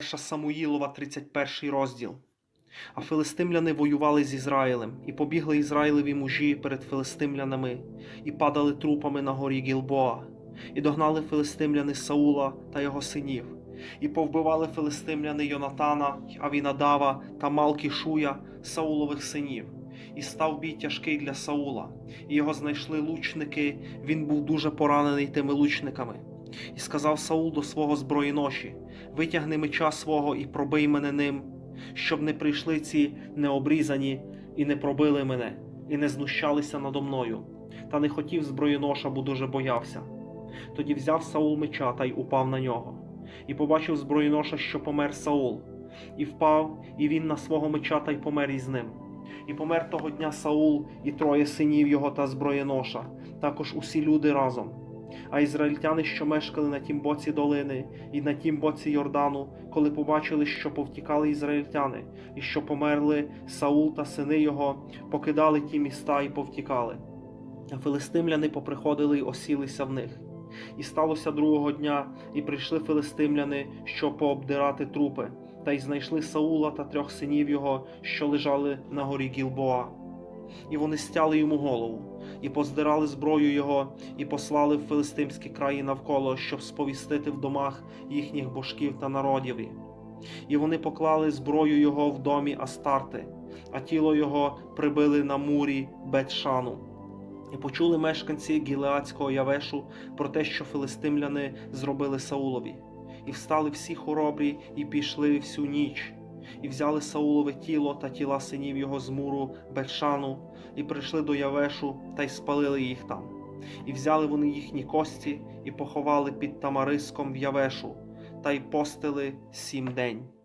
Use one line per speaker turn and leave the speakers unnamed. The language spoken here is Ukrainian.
Перша Самуїлова, 31 розділ. А филистимляни воювали з Ізраїлем, і побігли Ізраїлеві мужі перед филистимлянами, і падали трупами на горі Гілбоа, і догнали филистимляни Саула та його синів, і повбивали филистимляни Йонатана, Авінадава та Малкішуя, Саулових синів. І став бій тяжкий для Саула, і його знайшли лучники. Він був дуже поранений тими лучниками. І сказав Саул до свого зброєноші: Витягни меча свого і пробий мене ним, щоб не прийшли ці необрізані і не пробили мене, і не знущалися надо мною. Та не хотів зброєноша, бо дуже боявся. Тоді взяв Саул меча та й упав на нього, і побачив зброєноша, що помер Саул, і впав, і він на свого меча та й помер із ним. І помер того дня Саул і троє синів його та зброєноша, також усі люди разом. А ізраїльтяни, що мешкали на тім боці долини і на тім боці Йордану, коли побачили, що повтікали ізраїльтяни, і що померли Саул та сини його, покидали ті міста і повтікали. А филистимляни поприходили й осілися в них. І сталося другого дня, і прийшли филистимляни, щоб пообдирати трупи, та й знайшли Саула та трьох синів його, що лежали на горі Гілбоа. І вони стяли йому голову, і поздирали зброю його, і послали в филистимські краї навколо, щоб сповістити в домах їхніх божків та народіві. І вони поклали зброю його в домі Астарти, а тіло його прибили на мурі Бетшану. І почули мешканці Гілеацького Явешу про те, що филистимляни зробили Саулові, і встали всі хоробрі, і пішли всю ніч, і взяли Саулове тіло та тіла синів його з муру Бетшану, і прийшли до Явешу та й спалили їх там. І взяли вони їхні кості і поховали під тамариском в Явешу, та й постили сім день.